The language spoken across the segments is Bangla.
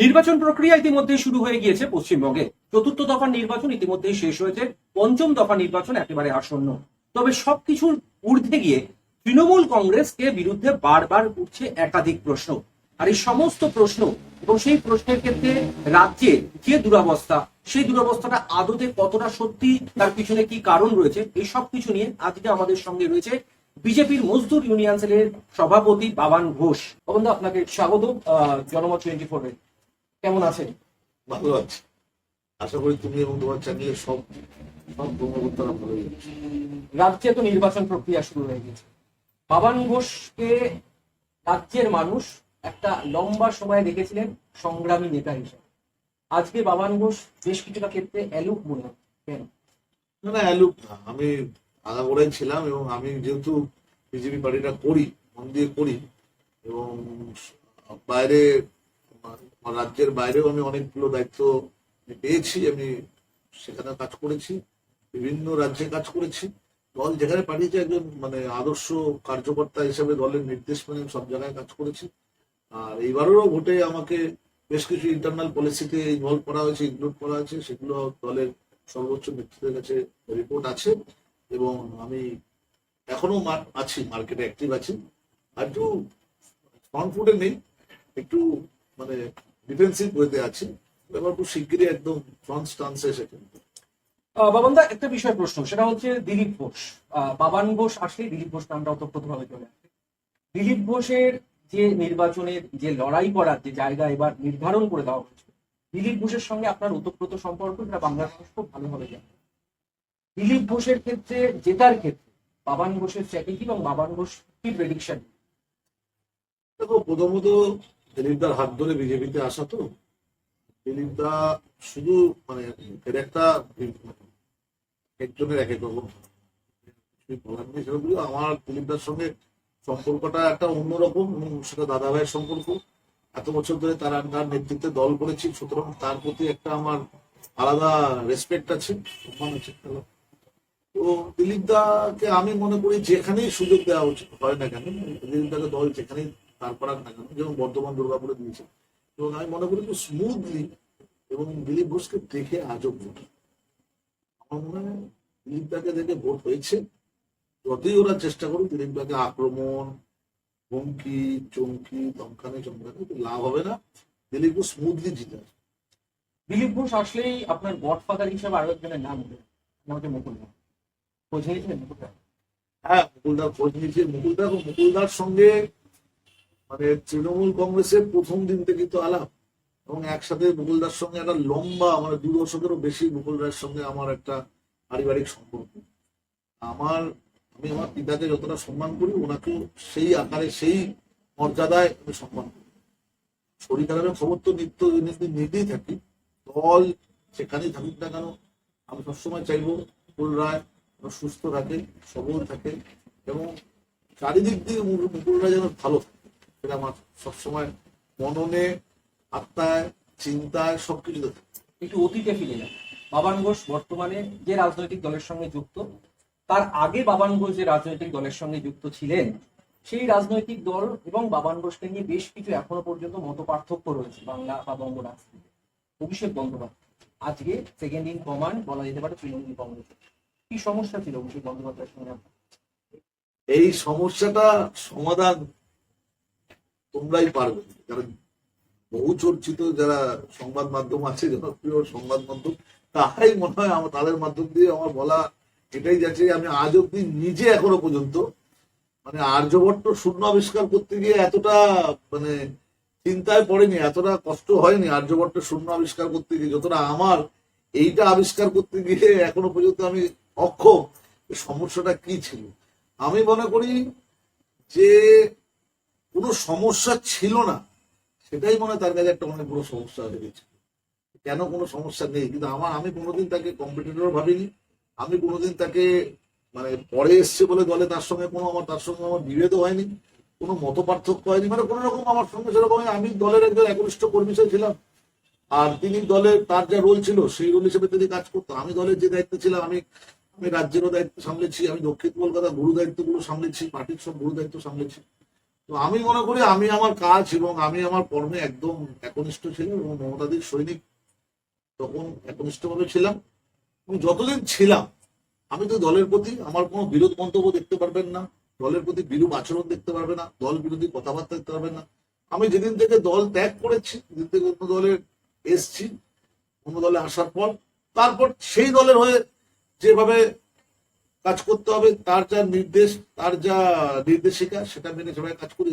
নির্বাচন প্রক্রিয়া ইতিমধ্যেই শুরু হয়ে গিয়েছে পশ্চিমবঙ্গে। চতুর্থ দফার নির্বাচন ইতিমধ্যেই শেষ হয়েছে। পঞ্চম দফা নির্বাচন একেবারে আসন্ন। তবে সবকিছুর ঊর্ধ্বে গিয়ে তৃণমূল কংগ্রেসকে বিরুদ্ধে বারবার উঠছে একাধিক প্রশ্ন। আর এই সমস্ত প্রশ্ন এবং সেই প্রশ্নের ক্ষেত্রে রাজ্যে যে দুরবস্থা, সেই দুরবস্থাটা আদতে কতটা সত্যি, তার পিছনে কি কারণ রয়েছে, এই সব কিছু নিয়ে আজকে আমাদের সঙ্গে রয়েছে বিজেপির মজদুর ইউনিয়ন সেলের সভাপতি বাবান ঘোষ। বন্ধু আপনাকে স্বাগত জনমত টোয়েন্টি ফোরে কেমন আছেন? ভালো আছে। আশা করি তুমি এবং তোমার চ্যানেলে সব সব কর্মকর্তারা আছে রাজ্যে তো নির্বাচন প্রক্রিয়া শুরু হয়ে গেছে। বাবান ঘোষকে রাজ্যের মানুষ একটা লম্বা সময় দেখেছিলেন সংগ্রামী নেতা হিসেবে। আজকে বাবান ঘোষ বেশ কিছুটা ক্ষেত্রে অ্যালুক মনে হচ্ছে। কেন? না না অ্যালুক না। আমি আগাগোড়াই ছিলাম এবং আমি যেহেতু বিজেপি পার্টিটা করি মন দিয়ে করি এবং বাইরে আমার রাজ্যের বাইরেও আমি অনেকগুলো দায়িত্ব পেয়েছি, আমি সেখানে কাজ করেছি, বিভিন্ন রাজ্যে কাজ করেছি। দল যেখানে পাঠিয়েছে একজন মানে আদর্শ কার্যকর্তা হিসেবে দলের নির্দেশ মেনে সব জায়গায় কাজ করেছি। আর এইবারেরও ভোটে আমাকে বেশ কিছু ইন্টারনাল পলিসিতে ইনভলভ করা হয়েছে ইনক্লুড করা হয়েছে, সেগুলো দলের সর্বোচ্চ নেতৃত্বের কাছে রিপোর্ট আছে এবং আমি এখনও আছি মার্কেটে অ্যাক্টিভ আছি। আর একটু ফ্রন্ট ফুটে নেই, একটু মানে ডিফেন্সিভ ওয়েতে আছি। এবার খুব শিগগিরই একদম ফ্রন্ট স্টান্সে এসে কিন্তু। বাবানদা একটা বিষয় প্রশ্ন সেটা হচ্ছে দিলীপ ঘোষ। বাবান ঘোষ আসলে দিলীপ ঘোষ নামটা ওতপ্রোতভাবে চলে আসে। দিলীপ ঘোষের যে নির্বাচনের যে লড়াই করার যে জায়গা এবার নির্ধারণ করে দেওয়া হয়েছে দিলীপ ঘোষের সঙ্গে আপনার ওতপ্রোত সম্পর্ক এটা বাংলার মানুষ খুব ভালোভাবে জানে। দিলীপ ঘোষের ক্ষেত্রে জেতার ক্ষেত্রে বাবান ঘোষের স্ট্র্যাটেজি এবং বাবান ঘোষ কি প্রেডিকশন দেখো প্রথমত দিলীপদার হাত ধরে বিজেপিতে আসা তো। দিলীপদা শুধু মানে এর একটা একজনের এক এক রকম। আমার দিলীপদার সঙ্গে সম্পর্কটা একটা অন্যরকম এবং সেটা দাদা ভাইয়ের সম্পর্ক। এত বছর ধরে তার তার নেতৃত্বে দল করেছি, সুতরাং তার প্রতি একটা আমার আলাদা রেসপেক্ট আছে, সম্মান আছে তো দিলীপ দাকে আমি মনে করি যেখানেই সুযোগ দেওয়া উচিত, হয় না কেন দিলীপ দাকে দল যেখানেই তার করার না। কেন যেমন বর্ধমান দুর্গাপুরে দিয়েছে। এবং আমি মনে করি খুব স্মুথলি এবং দিলীপ ঘোষকে দেখে আজব ভোট। আমার মনে হয় দিলীপ দাকে দেখে ভোট হয়েছে যতই ওরা চেষ্টা করুক দিলীপ দাকে আক্রমণ হুমকি চমকি দমকানি চমকানি লাভ হবে না। দিলীপ ঘোষ স্মুথলি জিতে আসবে। দিলীপ ঘোষ আসলেই আপনার গডফাদার হিসেবে আরও একজনের নাম উঠে। আমাকে মুকুল নাম খোঁজ নিয়েছিলেন মুকুলদা? হ্যাঁ মুকুলদার খোঁজ নিয়েছে মুকুলদা মুকুলদার সঙ্গে মানে তৃণমূল কংগ্রেসের প্রথম দিন থেকে তো আলাপ, এবং একসাথে মুকুলদার সঙ্গে একটা লম্বা মানে দু দশকেরও বেশি মুকুলদার সঙ্গে আমার একটা পারিবারিক সম্পর্ক। আমার, আমি আমার পিতাকে যতটা সম্মান করি ওনাকেও সেই আকারে, সেই মর্যাদায় আমি সম্মান করি। শরীর খারাপের খবর তো নিত্য নিতেই থাকি। দল সেখানেই থাকুক না কেন, আমি সবসময় চাইব মুকুল রায় সুস্থ থাকে, সবল থাকে, এবং চারিদিক দিয়ে মুকুল- রায় যেন ভালো থাকে। আমার সবসময় মননে আত্মায় চিন্তায় সবকিছুতে একটু অতীতে ফিরে যান। বাবান ঘোষ বর্তমানে যে রাজনৈতিক দলের সঙ্গে যুক্ত তার আগে বাবান ঘোষ যে রাজনৈতিক দলের সঙ্গে যুক্ত ছিলেন সেই রাজনৈতিক দল এবং বাবান ঘোষকে নিয়ে বেশ কিছু এখনও পর্যন্ত মত পার্থক্য রয়েছে বাংলা বা বঙ্গ রাজনীতিতে অভিষেক বন্দ্যোপাধ্যায় আজকে সেকেন্ড ইন কমান্ড বলা যেতে পারে তৃণমূল কংগ্রেস কি সমস্যা ছিল অভিষেক বন্দ্যোপাধ্যায়ের সঙ্গে? এই সমস্যাটা সমাধান তোমরাই পারবে। কারণ বহু চর্চিত যারা সংবাদ মাধ্যম আছে, জনপ্রিয় সংবাদ মাধ্যম তারাই মনে হয় আমার তাদের মাধ্যম দিয়ে আমার বলা এটাই যাচ্ছে আমি আজ অব্দি নিজে এখনও পর্যন্ত মানে আর্যভট্ট শূন্য আবিষ্কার করতে গিয়ে এতটা মানে চিন্তায় পড়েনি, এতটা কষ্ট হয়নি আর্যভট্ট শূন্য আবিষ্কার করতে গিয়ে, যতটা আমার এইটা আবিষ্কার করতে গিয়ে এখনও পর্যন্ত আমি অক্ষম সমস্যাটা কি ছিল? আমি মনে করি যে কোনো সমস্যা ছিল না। সেটাই মনে তার কাছে একটা অনেক বড় সমস্যা হয়ে গেছে। কেন কোনো সমস্যা নেই? কিন্তু আমার আমি কোনোদিন তাকে কম্পিটিটর ভাবিনি। আমি কোনোদিন তাকে মানে পরে এসছে বলে দলে তার সঙ্গে কোনো আমার তার সঙ্গে আমার বিভেদও হয়নি, কোনো মত পার্থক্য হয়নি। মানে কোনো রকম আমার সঙ্গে সেরকম আমি দলের একজন একনিষ্ঠ কর্মী ছিলাম। আর তিনি দলের তার যা রোল ছিল, সেই রোল হিসেবে তিনি কাজ করতো আমি দলের যে দায়িত্ব ছিলাম, আমি আমি রাজ্যেরও দায়িত্ব সামলেছি। আমি দক্ষিণ কলকাতা গুরু দায়িত্বগুলো সামলেছি। পার্টির সব গুরু দায়িত্ব সামলেছি। তো আমি মনে করি আমি আমার কাজ এবং আমি আমার কর্মে একদম একনিষ্ঠ ছিলাম এবং মমতাদির সৈনিক তখন একনিষ্ঠভাবে ছিলাম। এবং যতদিন ছিলাম, আমি তো দলের প্রতি আমার কোনো বিরোধ মন্তব্য দেখতে পারবেন না, দলের প্রতি বিরূপ আচরণ দেখতে পারবে না, দল বিরোধী কথাবার্তা দেখতে পারবেন না। আমি যেদিন থেকে দল ত্যাগ করেছি, যেদিন থেকে অন্য দলে এসছি, অন্য দলে আসার পর, তারপর সেই দলের হয়ে যেভাবে কাজ করতে হবে, তার যা নির্দেশ, তার যা নির্দেশিকা, সেটা মেনে সবাই কাজ করি।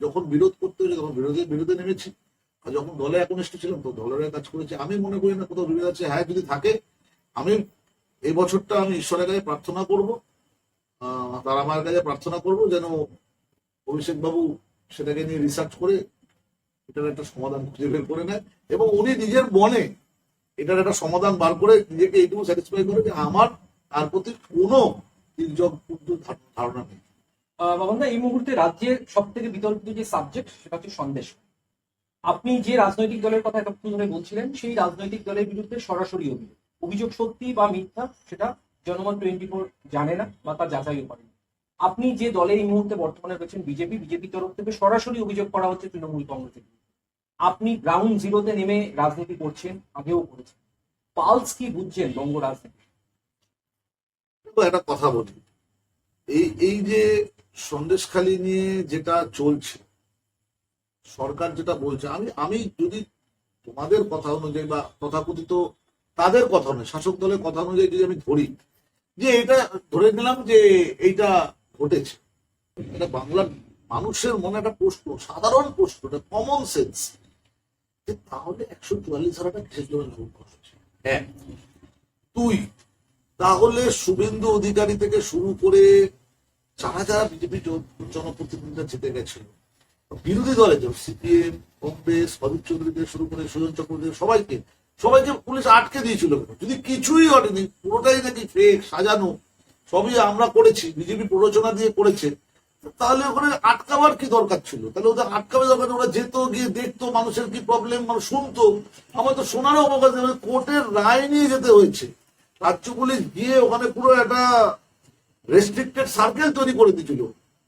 যখন বিরোধ করতে হয়েছে, তখন বিরোধের, বিরোধে নেমেছি। আর যখন দলে একনিষ্ঠ ছিলাম তো দলের কাজ করেছি। আমি মনে করি না কোথাও বিরোধ আছে। হ্যাঁ যদি থাকে, আমি এই বছরটা আমি ঈশ্বরের কাছে প্রার্থনা করব। তারা মায়ের কাছে প্রার্থনা করব যেন অভিষেক বাবু সেটাকে নিয়ে রিসার্চ করে এটার একটা সমাধান খুঁজে বের করে নেয় এবং উনি নিজের মনে এটার একটা সমাধান বার করে নিজেকে এইটুকু স্যাটিসফাই করে যে আমার তার প্রতি কোনো ধারণা নেই। এই মুহূর্তে রাজ্যের সব থেকে বিতর্কিত যে সাবজেক্ট সেটা হচ্ছে সন্দেশ। আপনি যে রাজনৈতিক দলের কথা এতক্ষণ ধরে বলছিলেন, সেই রাজনৈতিক দলের বিরুদ্ধে সরাসরি অভিযোগ। অভিযোগ সত্যি বা মিথ্যা সেটা জনমত টোয়েন্টি ফোর জানে না বা তার যাচাইও করে। আপনি যে দলে এই মুহূর্তে বর্তমানে রয়েছেন, বিজেপি, বিজেপির তরফ থেকে সরাসরি অভিযোগ করা হচ্ছে তৃণমূল কংগ্রেসের আপনি গ্রাউন্ড জিরোতে নেমে রাজনীতি করছেন, আগেও করেছেন। পালস কি বুঝছেন বঙ্গ রাজনীতি? তো একটা কথা বলি। এই এই যে সন্দেশখালী নিয়ে যেটা চলছে সরকার যেটা বলছে আমি আমি যদি তোমাদের কথা অনুযায়ী বা তথাকথিত তাদের কথা অনুযায়ী শাসক দলের কথা অনুযায়ী যদি আমি ধরি যে এটা ধরে নিলাম যে এইটা ঘটেছে। এটা বাংলার মানুষের মনে একটা প্রশ্ন সাধারণ প্রশ্ন এটা কমন সেন্স তাহলে একশো চুয়াল্লিশ ধারাটা কিসের জন্য লাগু করা হয়েছে এক দুই তাহলে শুভেন্দু অধিকারী থেকে শুরু করে যারা যারা বিজেপি জনপ্রতিনিধিরা জিতে গেছিল। বিরোধী দলে যে সিপিএম, কংগ্রেস অজিত চৌধুরী থেকে শুরু করে সুজন চক্রবর্তী সবাইকে সবাইকে পুলিশ আটকে দিয়েছিল। যদি কিছুই ঘটেনি, পুরোটাই নাকি ফেক সাজানো, সবই আমরা করেছি, বিজেপি প্ররোচনা দিয়ে করেছে। তাহলে ওখানে আটকাবার কি দরকার ছিল? তাহলে ওদের আটকাবে দরকার ওরা যেত, গিয়ে দেখতো মানুষের কি প্রবলেম মানুষ শুনতো। আমার তো শোনারও অবকাশ নেই। কোর্টের রায় নিয়ে যেতে হয়েছে। রাজ্য পুলিশ গিয়ে ওখানে পুরো একটা রেস্ট্রিক্টেড সার্কেল তৈরি করে দিয়েছিল।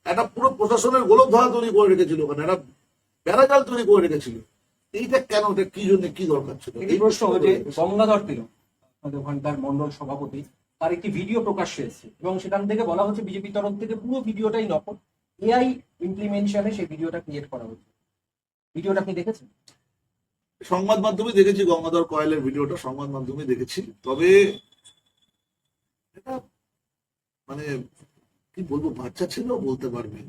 একটা পুরো প্রশাসনের গোলক ধরা তৈরি করে রেখেছিল ওখানে একটা প্যারাজাল তৈরি করে রেখেছিল। এইটা কেন? এটা কি জন্য কি দরকার ছিল? একটি প্রশ্ন যে গঙ্গাধর তিলক আমাদের ওখানকার মন্ডল সভাপতি তার একটি ভিডিও প্রকাশ্যে এসেছে এবং সেখান থেকে বলা হচ্ছে বিজেপি তরফ থেকে পুরো ভিডিওটাই নকল। এআই ইমপ্লিমেন্টেশনে সেই ভিডিওটা ক্রিয়েট করা হচ্ছে ভিডিওটা আপনি দেখেছেন? সংবাদ মাধ্যমে দেখেছি গঙ্গাধর কয়েলের ভিডিওটা সংবাদ মাধ্যমে দেখেছি। তবে এটা মানে কি বলব বাচ্চা ছেলেও বলতে পারবে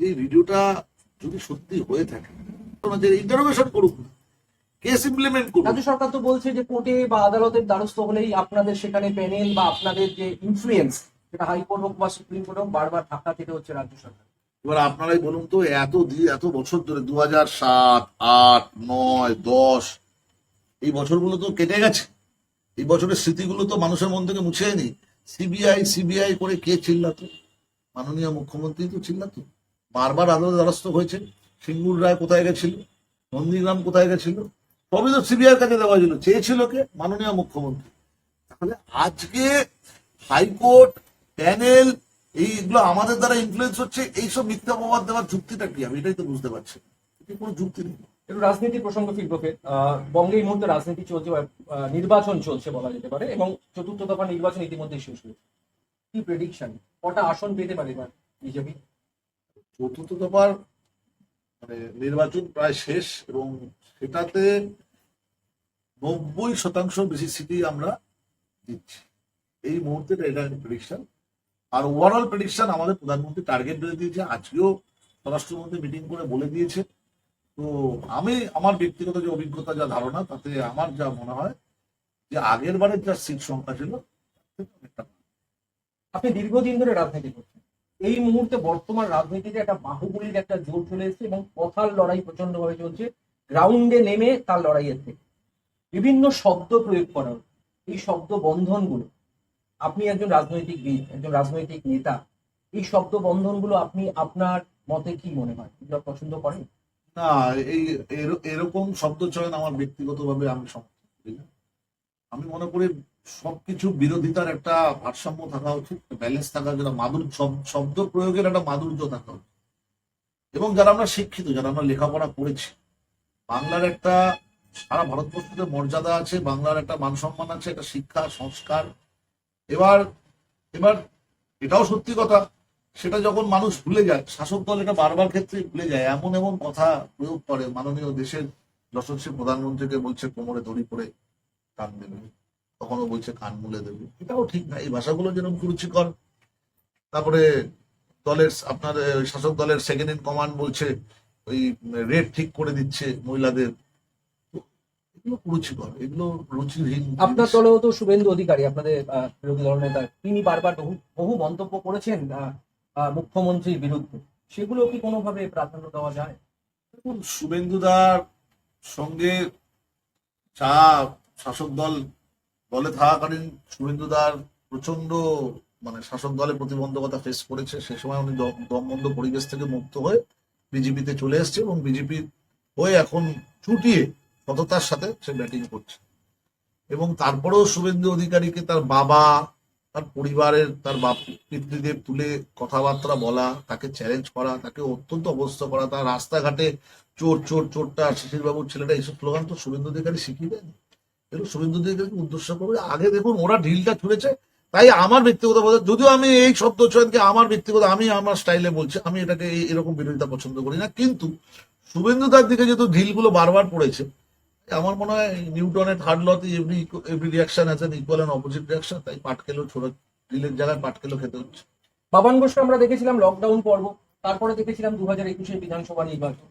এই ভিডিওটা যদি সত্যি হয়ে থাকে ইন্টারোগেশন করুক না কেস ইমপ্লিমেন্ট করুক। রাজ্য সরকার তো বলছে যে কোর্টে বা আদালতের দ্বারস্থ হলেই আপনাদের সেখানে প্যানেল বা আপনাদের যে ইনফ্লুয়েন্স সেটা হাইকোর্ট হোক বা সুপ্রিম কোর্ট হোক বারবার ধাক্কা খেতে হচ্ছে রাজ্য সরকার। এবার আপনারাই বলুন তো এত এত বছর ধরে দু হাজার সাত আট নয় দশ এই বছরগুলো তো কেটে গেছে। এই বছরের স্মৃতিগুলো তো মানুষের মন থেকে মুছে নি সিবিআই সিবিআই করে কে চিল্লাতো? মাননীয় মুখ্যমন্ত্রী তো চিল্লাতো। বারবার আদালত দ্বারস্থ হয়েছে সিঙ্গুর রায় কোথায় গেছিল? নন্দীগ্রাম কোথায় গেছিল? সবই তো সিবিআইয়ের কাছে দেওয়া ছিল চেয়েছিল কে? মাননীয় মুখ্যমন্ত্রী। তাহলে আজকে হাইকোর্ট, প্যানেল এইগুলো আমাদের দ্বারা ইনফ্লুয়েন্স হচ্ছে, এইসব মিথ্যা প্রবাদ দেওয়ার যুক্তিটা কি? আমি এটাই তো বুঝতে পারছি। এতে কোনো যুক্তি নেই। একটু রাজনীতি প্রসঙ্গ ফিরবে বঙ্গে এই মুহূর্তে রাজনীতি চলছে নির্বাচন চলছে বলা যেতে পারে এবং চতুর্থ দফা নির্বাচন ইতিমধ্যেই শেষ হয়েছে। কি প্রেডিকশন কটা আসন পেতে পারে এবার বিজেপি? চতুর্থ দফার মানে নির্বাচন প্রায় শেষ এবং সেটাতে নব্বই শতাংশ বেশি সিটি আমরা দিচ্ছি। এই মুহূর্তে এটা প্রেডিকশন আর ওভারঅল প্রেডিকশন আমাদের প্রধানমন্ত্রী টার্গেট বেঁধে দিয়েছে। আজকেও স্বরাষ্ট্রমন্ত্রী মিটিং করে বলে দিয়েছে তো আমি আমার ব্যক্তিগত যে অভিজ্ঞতা, যা ধারণা, তাতে আমার যা মনে হয় যে আগের বারের যা সিট সংখ্যা ছিল আপনি দীর্ঘদিন ধরে রাজনীতি করছেন। এই মুহূর্তে বর্তমান রাজনীতিতে একটা বাহুবলীর একটা জোর চলে এসেছে এবং কথার লড়াই প্রচণ্ড ভাবে চলছে। গ্রাউন্ডে নেমে তার লড়াইয়ের থেকে বিভিন্ন শব্দ প্রয়োগ করা। এই শব্দ বন্ধনগুলো, আপনি একজন রাজনৈতিক একজন রাজনৈতিক নেতা, এই শব্দ বন্ধনগুলো আপনি আপনার মতে কি মনে হয়? পছন্দ করেন? না, এই, এর- এরকম শব্দ চয়ন আমার ব্যক্তিগতভাবে আমি সমর্থন করি আমি মনে করি সবকিছু বিরোধিতার একটা ভারসাম্য থাকা উচিত ব্যালেন্স থাকা যেটা মাধুর শব্দ প্রয়োগের একটা মাধুর্য থাকা উচিত। এবং যারা আমরা শিক্ষিত, যারা আমরা লেখাপড়া করেছি, বাংলার একটা সারা ভারতবর্ষতে মর্যাদা আছে, বাংলার একটা মান সম্মান আছে, একটা শিক্ষা, সংস্কার। এবার এবার এটাও সত্যি কথা সেটা যখন মানুষ ভুলে যায়, শাসক দল এটা বারবার ক্ষেত্রে ভুলে যায়। এমন এমন কথা প্রয়োগ করে, মাননীয় দেশের যশস্বী প্রধানমন্ত্রীকে বলছে, কোমরে দড়ি করে কান দেবে। কখনো বলছে, কান মুলে দেবে। এটাও ঠিক না। এই ভাষাগুলো যেরকম কুরুচিকর, তারপরে দলের আপনার শাসক দলের সেকেন্ড ইন কমান্ড বলছে, ওই রেট ঠিক করে দিচ্ছে মহিলাদের। এগুলো কুরুচিকর, এগুলো আপনার। দলেও তো শুভেন্দু অধিকারী, আপনাদের বিরোধী দল নেতা তিনি বারবার বহু বহু মন্তব্য করেছেন মুখ্যমন্ত্রীর বিরুদ্ধে, সেগুলো কি কোনোভাবে প্রাধান্য দেওয়া যায়? দেখুন শুভেন্দুদার সঙ্গে চা শাসক দল, দলে থাকাকালীন শুভেন্দুদার প্রচণ্ড মানে শাসক দলের প্রতিবন্ধকতা ফেস করেছে, সে সময় উনি দম- দমবন্ধ পরিবেশ থেকে মুক্ত হয়ে বিজেপিতে চলে এসেছে এবং বিজেপি হয়ে এখন চুটিয়ে সততার সাথে সে ব্যাটিং করছে। এবং তারপরেও শুভেন্দু অধিকারীকে তার বাবা তার পরিবারের, তার বাপ, পিতৃদেব তুলে কথাবার্তা বলা, তাকে চ্যালেঞ্জ করা, তাকে অত্যন্ত অবস্থা করা, তার রাস্তাঘাটে চোর চোর, চোরটা শিশির বাবুর ছেলেটা, এইসব স্লোগান তো শুভেন্দু অধিকারী শিখিয়ে দেয়নি। এগুলো শুভেন্দু অধিকারীকে উদ্দেশ্য করবে। আগে দেখুন, ওরা ঢিলটা ছুঁড়েছে, তাই আমার ব্যক্তিগত কথা যদিও আমি এই শব্দ চয়নকে আমার ব্যক্তিগত আমি আমার স্টাইলে বলছি, আমি এটাকে এরকম বিরোধিতা পছন্দ করি না। কিন্তু শুভেন্দু তার দিকে যেহেতু ঢিলগুলো বারবার পড়েছে আমার মনে হয় নিউটনের third লতে every every reaction an equal and opposite reaction তাই পাটকেলো ছোট ঢিলের জায়গায় পাটকেলো খেতে হচ্ছে। বাবান ঘোষকে আমরা দেখেছিলাম লকডাউন পর্ব, তারপরে দেখেছিলাম দু হাজার একুশের বিধানসভা নির্বাচন।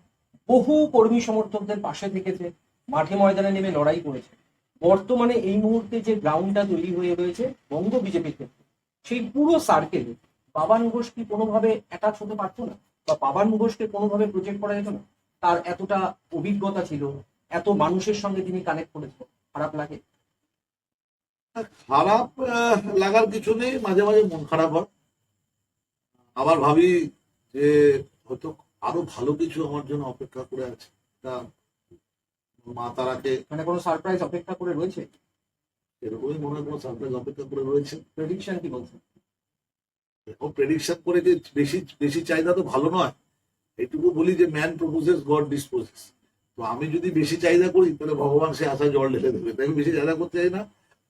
বহু কর্মী সমর্থকদের পাশে থেকেছে, মাঠে ময়দানে নেমে লড়াই করেছে। বর্তমানে এই মুহূর্তে যে গ্রাউন্ডটা তৈরি হয়ে রয়েছে, বঙ্গ বিজেপির ক্ষেত্রে, সেই পুরো সার্কেলে বাবান ঘোষ কি কোনোভাবে অ্যাটাচ হতে পারতো না? বা বাবান ঘোষকে কোনোভাবে প্রজেক্ট করা যেত না? তার এতটা অভিজ্ঞতা ছিল এত মানুষের সঙ্গে তিনি কানেক্ট করেছে খারাপ লাগে? খারাপ লাগার কিছু নেই মাঝে মাঝে মন খারাপ হয়। আবার ভাবি যে হয়তো আরও ভালো কিছু আমার জন্য অপেক্ষা করে আছে। তা মা তারাকে মানে কোনো সারপ্রাইজ অপেক্ষা করে রয়েছে? এরকমই মনে হয় কোনো সারপ্রাইজ অপেক্ষা করে রয়েছে। প্রেডিকশন কি বলছে ও প্রেডিকশন করে যে বেশি বেশি চাহিদা তো ভালো নয়। এটুকু বলি যে ম্যান প্রপোজেস গড ডিসপোজেস তো আমি যদি বেশি চাহিদা করি, তাহলে ভগবান সে আশায় জল ঢেলে দেবে। তাই বেশি চাহিদা করতে চাই না।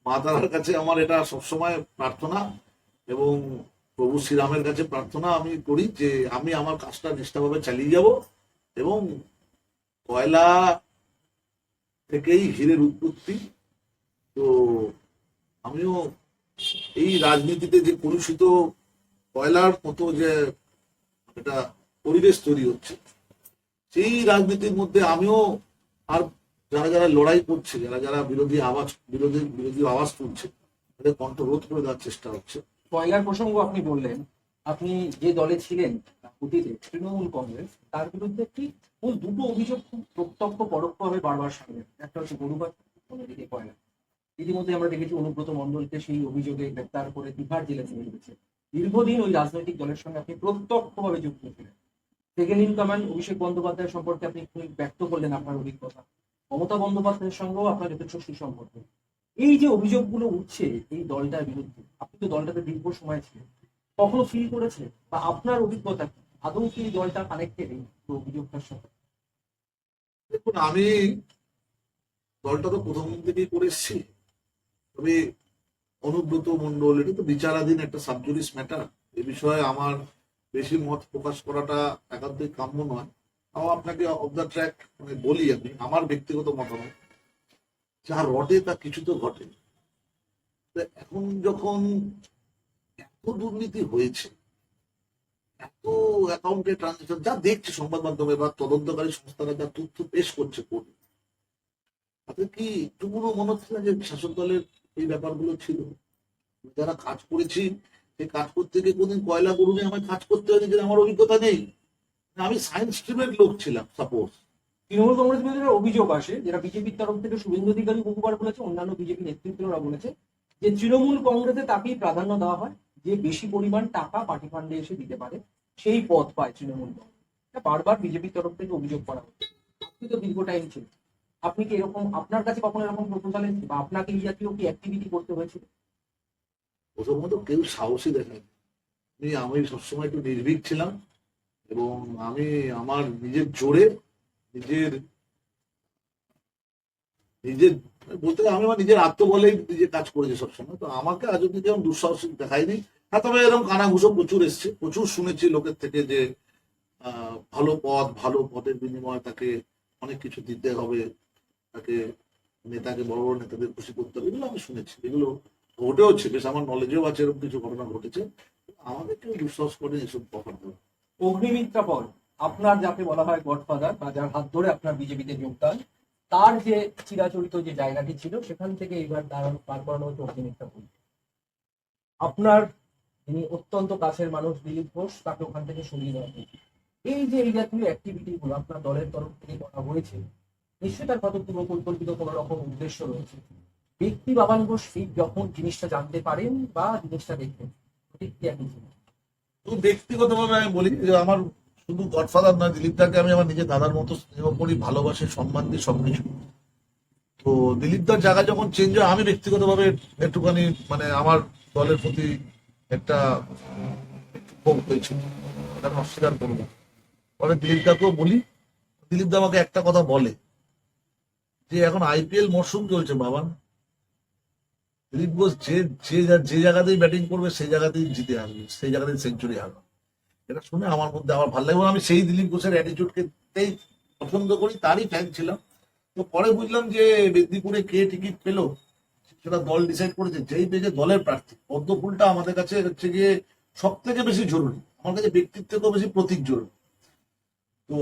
মা তারার কাছে আমার এটা সবসময় প্রার্থনা এবং প্রভু শ্রীরামের কাছে প্রার্থনা আমি করি যে আমি আমার কাজটা নিষ্ঠাভাবে চালিয়ে যাব এবং কয়লা থেকেই হীরের উৎপত্তি। তো আমিও এই রাজনীতিতে যে কলুষিত কয়লার মতো যে একটা পরিবেশ তৈরি হচ্ছে সেই রাজনীতির মধ্যে আমিও আর যারা যারা লড়াই করছে, যারা যারা বিরোধী আওয়াজ, বিরোধী বিরোধী আওয়াজ তুলছে, তাদের কণ্ঠ রোধ করে দেওয়ার চেষ্টা হচ্ছে। কয়লার প্রসঙ্গ আপনি বললেন, আপনি যে দলে ছিলেন অতীতে তৃণমূল কংগ্রেস, তার বিরুদ্ধে একটি মূল দুটো অভিযোগ খুব প্রত্যক্ষ, পরোক্ষভাবে বারবার সামনে একটা হচ্ছে গরুবাদ অন্যদিকে কয়লা ইতিমধ্যে আমরা দেখেছি অনুব্রত মন্ডলকে সেই অভিযোগে গ্রেপ্তার করে তিহার জেলে নিয়ে গেছে দীর্ঘদিন ওই রাজনৈতিক দলের সঙ্গে আপনি প্রত্যক্ষভাবে যুক্ত ছিলেন। Second in command Abhishek Bandyopadhyay সম্পর্কে আপনি এক্ষুনি ব্যক্ত করলেন আপনার অভিজ্ঞতা। মমতা বন্দ্যোপাধ্যায়ের সঙ্গেও আপনার যথেষ্ট সুসম্পর্ক এই যে অভিযোগগুলো উঠছে এই দলটার বিরুদ্ধে, আপনি তো দলটাতে দীর্ঘ সময় ছিলেন, কখনো ফিল করেছে বা আপনার অভিজ্ঞতা কি? আদৌ কি দলটা কানেক্টেড এই অভিযোগটার সাথে? দেখুন, আমি দলটা তো প্রথম থেকেই করে এসেছি। তবে অনুব্রত মন্ডল এটা তো বিচারাধীন একটা সাবজুডিস ম্যাটার এ বিষয়ে আমার বেশি মত প্রকাশ করাটা একান্তই কাম্য নয়। তাও আপনাকে অফ দ্য ট্র্যাক মানে বলি আমি, আমার ব্যক্তিগত মতামত, যা রটে তা কিছু তো ঘটে। এখন যখন এত দুর্নীতি হয়েছে, এত অ্যাকাউন্টে ট্রানজাকশন যা দেখছে সংবাদ মাধ্যমে বা তদন্তকারী সংস্থারা যা তথ্য পেশ করছে কোর্টে, তাতে কি একটু মনে হচ্ছে না যে শাসক দলের এই ব্যাপারগুলো ছিল? যারা কাজ করেছি কাজ করতে গিয়ে কোনদিন কয়লা গরুনে আমার কাজ করতে হয়নি যে আমার অভিজ্ঞতা নেই। আমি সায়েন্স স্ট্রিমের লোক ছিলাম সাপোজ তৃণমূল কংগ্রেস বিরোধীরা অভিযোগ আসে, যেটা বিজেপির তরফ থেকে শুভেন্দু অধিকারী বহুবার বলেছে, অন্যান্য বিজেপি নেতৃত্বরা বলেছে, যে তৃণমূল কংগ্রেসে তাকেই প্রাধান্য দেওয়া হয় যে বেশি পরিমাণ টাকা পার্টি ফান্ডে এসে দিতে পারে, সেই পথ পায় তৃণমূল কংগ্রেস। বারবার বিজেপির তরফ থেকে অভিযোগ করা হচ্ছে। আপনি তো দীর্ঘ টাইম ছিলেন। আপনি কি এরকম, আপনার কাছে কখনো এরকম প্রপোজাল বা আপনাকে এই জাতীয় কি অ্যাক্টিভিটি করতে হয়েছিল? প্রথমত কেউ সাহসী দেখায় আমি আমি সবসময় একটু নির্ভীক ছিলাম এবং আমি আমার নিজের জোরে নিজের নিজের, বলতে আমি আমার নিজের আত্মবলেই নিজে কাজ করেছি সবসময়। তো আমাকে আজ অব্দি যেমন দুঃসাহসিক দেখায়নি। হ্যাঁ তবে এরকম কানাঘুষো প্রচুর এসছে, প্রচুর শুনেছি লোকের থেকে যে ভালো পদ ভালো পদের বিনিময়ে তাকে অনেক কিছু দিতে হবে, তাকে, নেতাকে, বড় বড় নেতাদের খুশি করতে হবে, এগুলো আমি শুনেছি। এগুলো ঘটেওছে বেশ আমার নলেজেও আছে, এরকম কিছু ঘটনা ঘটেছে। আমাদের কেউ দুঃসাহস করে এসব বলে অগ্নিমিত্রা পল আপনার যাকে বলা হয় গডফাদার বা যার হাত ধরে আপনার বিজেপিতে যোগদান, তার যে চিরাচরিত যে জায়গাটি ছিল, সেখান থেকে এইবার দাঁড়ানো, পার করানো হচ্ছে অগ্নিমিত্রা পল আপনার যিনি অত্যন্ত কাছের মানুষ, দিলীপ ঘোষ, তাকে ওখান থেকে সরিয়ে দেওয়া হয়েছে। এই যে এই জাতীয় অ্যাক্টিভিটি গুলো আপনার দলের তরফ থেকে করা হয়েছে, নিশ্চয়ই তার কত পূর্ব পরিকল্পিত কোনো রকম উদ্দেশ্য রয়েছে? ব্যক্তি বাবান ঘোষ যখন জিনিসটা জানতে পারেন বা জিনিসটা দেখবেন প্রতিক্রিয়া কি ছিল তো ব্যক্তিগতভাবে আমি বলি যে আমার শুধু গডফাদার নয় দিলীপ দাকে আমি আমার নিজের দাদার মতো স্নেহ করি, ভালোবাসি, সম্মান দিই সবকিছু তো দিলীপ দার জায়গা যখন চেঞ্জ হয়, আমি ব্যক্তিগতভাবে একটুখানি মানে আমার দলের প্রতি একটা ক্ষোভ হয়েছিল এটা আমি অস্বীকার করব। পরে দিলীপ দাকেও বলি দিলীপ দা আমাকে একটা কথা বলে যে এখন আইপিএল মরশুম চলছে বাবান। দিলীপ ঘোষ যে যে যে জায়গাতেই ব্যাটিং করবে, সেই জায়গাতেই জিতে আসবে, সেই জায়গাতেই সেঞ্চুরি আসবে এটা শুনে আমার মধ্যে আমার ভালো লাগে আমি সেই দিলীপ ঘোষের অ্যাটিটিউডকে তেই পছন্দ করি, তারই ফ্যান ছিলাম। তো পরে বুঝলাম যে মেদিনীপুরে কে টিকিট পেল, সেটা দল ডিসাইড করেছে, যেই পেয়েছে দলের প্রার্থী। পদ্ম ফুলটা আমাদের কাছে হচ্ছে গিয়ে সব থেকে বেশি জরুরি, আমার কাছে ব্যক্তিত্ব বেশি প্রতীক জরুরি। তো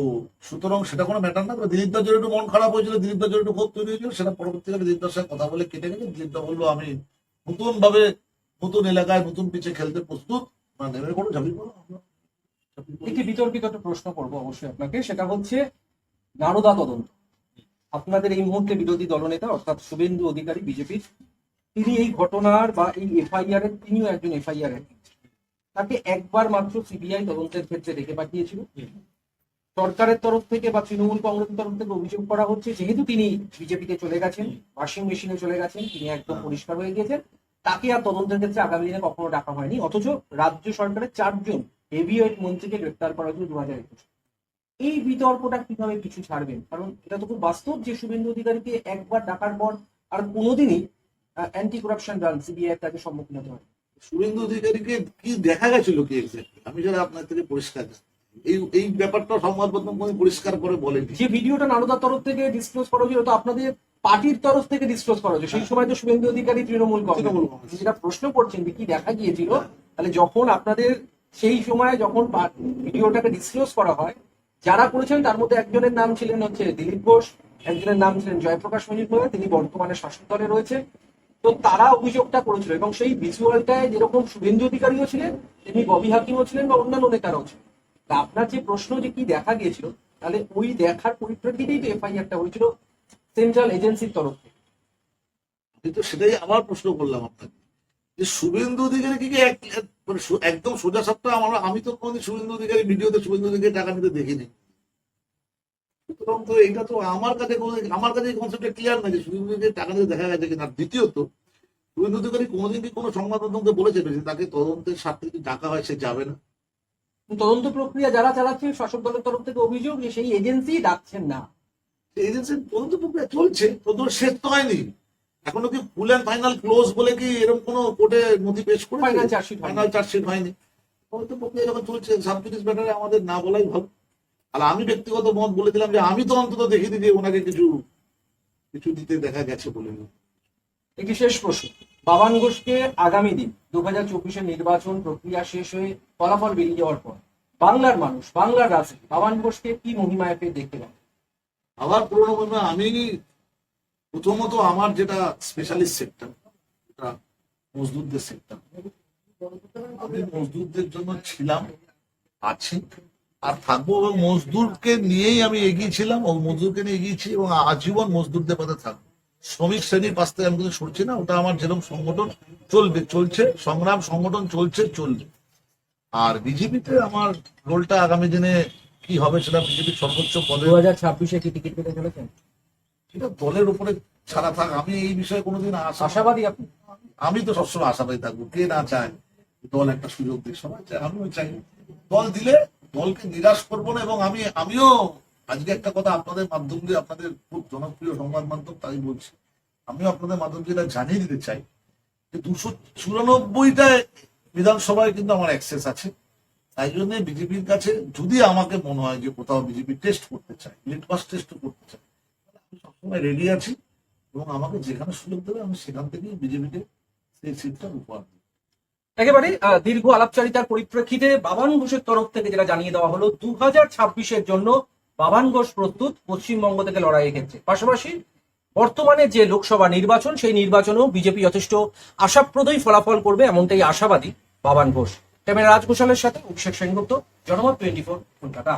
সুতরাং সেটা কোনো ম্যাটার না দিলীপ দার জন্য একটু মন খারাপ হয়েছিল, দিলীপ দার জন্য একটু ক্ষোভ তৈরি হয়েছিল, সেটা পরবর্তীকালে দিলীপ দার সঙ্গে কথা বলে কেটে গেছে দিলীপ দা বলল, আমি নতুন ভাবে নতুন এলাকায় নতুন পিচে খেলতে প্রস্তুত। না পড়ি। একটি বিতর্কিত একটা প্রশ্ন করব অবশ্যই আপনাকে, সেটা হচ্ছে নারদা তদন্ত। আপনাদের এই মুহূর্তে বিরোধী দলনেতা, অর্থাৎ শুভেন্দু অধিকারী, বিজেপির, তিনি এই ঘটনার বা এই এফআইআর এর, তিনিও একজন এফআইআর এর। তাকে একবার মাত্র সিবিআই তদন্তের ক্ষেত্রে রেখে পাঠিয়েছিল। সরকারের তরফ থেকে বা তৃণমূল কংগ্রেসের তরফ থেকে অভিযোগ করা হচ্ছে, যেহেতু তিনি বিজেপিতে চলে গেছেন, ওয়াশিং মেশিনে চলে গেছেন, তিনি একদম পরিষ্কার হয়ে গিয়েছেন। তাকে আর তদন্তের ক্ষেত্রে আগামী দিনে কখনো ডাকা হয়নি, অথচ রাজ্য সরকারের চারজন হেভিওয়েট মন্ত্রীকে গ্রেপ্তার করা হয়েছিল দু হাজার একুশ। এই বিতর্কটা কীভাবে কিছু ছাড়বেন? কারণ এটা তো খুব বাস্তব যে শুভেন্দু অধিকারীকে একবার ডাকার পর আর কোনোদিনই অ্যান্টি করাপশন ব্রাঞ্চ সিবিআই তাকে সম্মুখীন হতে হয় শুভেন্দু অধিকারীকে কি দেখা গেছিল কি এক্স্যাক্টলি আমি যারা আপনার থেকে পরিষ্কার জানি। এই এই ব্যাপারটা সংবাদ মাধ্যম কোনো পরিষ্কার করে বলেনি। যে ভিডিওটা নারদার তরফ থেকে ডিসক্লোজ করা হয়েছিল তো আপনাদের পার্টির তরফ থেকে ডিসক্লোজ করা হয়েছে। সেই সময় তো শুভেন্দু অধিকারী তৃণমূল কংগ্রেস। কংগ্রেস। যেটা প্রশ্ন করছেন যে কি দেখা গিয়েছিল তাহলে যখন আপনাদের সেই সময় যখন ভিডিওটাকে ডিসক্লোজ করা হয় যারা করেছেন তার মধ্যে একজনের নাম ছিলেন হচ্ছে দিলীপ ঘোষ একজনের নাম ছিলেন জয়প্রকাশ মজুমদার তিনি বর্তমানে শাসক দলে রয়েছে। তো তারা অভিযোগটা করেছিল এবং সেই ভিজুয়ালটায় যেরকম শুভেন্দু অধিকারীও ছিলেন তেমনি ববি হাকিমও ছিলেন বা অন্যান্য নেতারাও ছিলেন। তা আপনার যে প্রশ্ন যে কি দেখা গিয়েছিল, তাহলে ওই দেখার পরিপ্রেক্ষিতেই তো এফআইআরটা হয়েছিল সেন্ট্রাল এজেন্সির তরফ থেকে। আমি তো সেটাই আবার প্রশ্ন করলাম আপনাকে। যে শুভেন্দু অধিকারী কি মানে একদম সোজা সাপটা আমার আমি তো কোনোদিন শুভেন্দু অধিকারী ভিডিওতে শুভেন্দু অধিকারী টাকা নিতে দেখিনি। সুতরাং তো এটা তো আমার কাছে আমার কাছে কনসেপ্টটা ক্লিয়ার না যে শুভেন্দু অধিকারী টাকা নিতে দেখা গেছে কিনা। দ্বিতীয়ত, শুভেন্দু অধিকারী কোনোদিন কি কোনো সংবাদ মাধ্যমকে বলেছে যে তাকে তদন্তের স্বার্থে যদি ডাকা হয় সে যাবে না? তদন্ত প্রক্রিয়া যারা চালাচ্ছে শাসক দলের তরফ থেকে অভিযোগ যে সেই এজেন্সি ডাকছেন না। এজেন্সির তদন্ত প্রক্রিয়া চলছে তদন্ত শেষ তো হয়নি। এখনও কি ফুল অ্যান্ড ফাইনাল ক্লোজ বলে কি এরকম কোনো কোর্টে নথি পেশ করে ফাইনাল চার্জশিট ফাইনাল চার্জশিট হয়নি। তদন্ত প্রক্রিয়া যখন চলছে সাব জুডিস ব্যাটারে আমাদের না বলাই ভালো। আর আমি ব্যক্তিগত মত বলে দিলাম যে আমি তো অন্তত দেখিনি যে ওনাকে কিছু কিছু দিতে দেখা গেছে বলে। একটি শেষ প্রশ্ন। বাবান ঘোষকে আগামী দিন দু হাজার চব্বিশের নির্বাচন প্রক্রিয়া শেষ হয়ে ফলাফল বেরিয়ে যাওয়ার পর বাংলার মানুষ, বাংলার রাজনীতি বাবান ঘোষকে কি মহিমায় পেয়ে দেখতে পাবে? আবার পুরোনো আমি প্রথমত আমার যেটা স্পেশালিস্ট সেক্টর মজদুরদের সেক্টর আমি মজদুরদের জন্য ছিলাম, আছি, আর থাকব এবং মজদুরকে নিয়েই আমি এগিয়েছিলাম ও মজদুরকে নিয়ে এগিয়েছি এবং আজীবন মজদুরদের পথে থাকব। শ্রমিক শ্রেণির পাশ থেকে আমি কিছু সরছি না ওটা আমার যেরকম সংগঠন চলবে চলছে সংগ্রাম সংগঠন চলছে চলবে। আর বিজেপিতে আমার রোলটা আগামী দিনে কি হবে সেটা বিজেপির সর্বোচ্চ পদে দু হাজার ছাব্বিশে কি টিকিট পেতে চলেছেন? এটা দলের উপরে ছাড়া থাক আমি এই বিষয়ে কোনোদিন আশা আশাবাদী আপনি? আমি তো সবসময় আশাবাদী থাকব কে না চায় দল একটা সুযোগ দিক সবাই চায় আমিও চাই। দল দিলে দলকে নিরাশ করব না এবং আমি আমিও আজকে একটা কথা আপনাদের মাধ্যম দিয়ে আপনাদের খুব জনপ্রিয় সংবাদ মাধ্যম তাই বলছি। আমিও আপনাদের মাধ্যম দিয়ে জানিয়ে দিতে চাই যে দুশো চুরানব্বইটা বিধানসভায় কিন্তু আমার অ্যাক্সেস আছে। তাই জন্য বিজেপির কাছে যদি আমাকে মনে হয় যে কোথাও বিজেপি টেস্ট করতে চায় লিটমাস টেস্ট করতে চায় আমি সবসময় রেডি আছি এবং আমাকে যেখানে সুযোগ দেবে আমি সেখান থেকেই বিজেপিকে সেই সিটটা উপহার দেবো। একেবারে দীর্ঘ আলাপচারিতার পরিপ্রেক্ষিতে বাবান ঘোষের তরফ থেকে যেটা জানিয়ে দেওয়া হলো দু হাজার জন্য বাবান ঘোষ প্রস্তুত পশ্চিমবঙ্গ থেকে লড়াইয়ের ক্ষেত্রে। পাশাপাশি বর্তমানে যে লোকসভা নির্বাচন, সেই নির্বাচনেও বিজেপি যথেষ্ট আশাপ্রদই ফলাফল করবে এমনটাই আশাবাদী বাবান ঘোষ। ক্যামেরা রাজঘোষালের সাথে অভিষেক সেনগুপ্ত, জনমত টোয়েন্টি ফোর কলকাতা।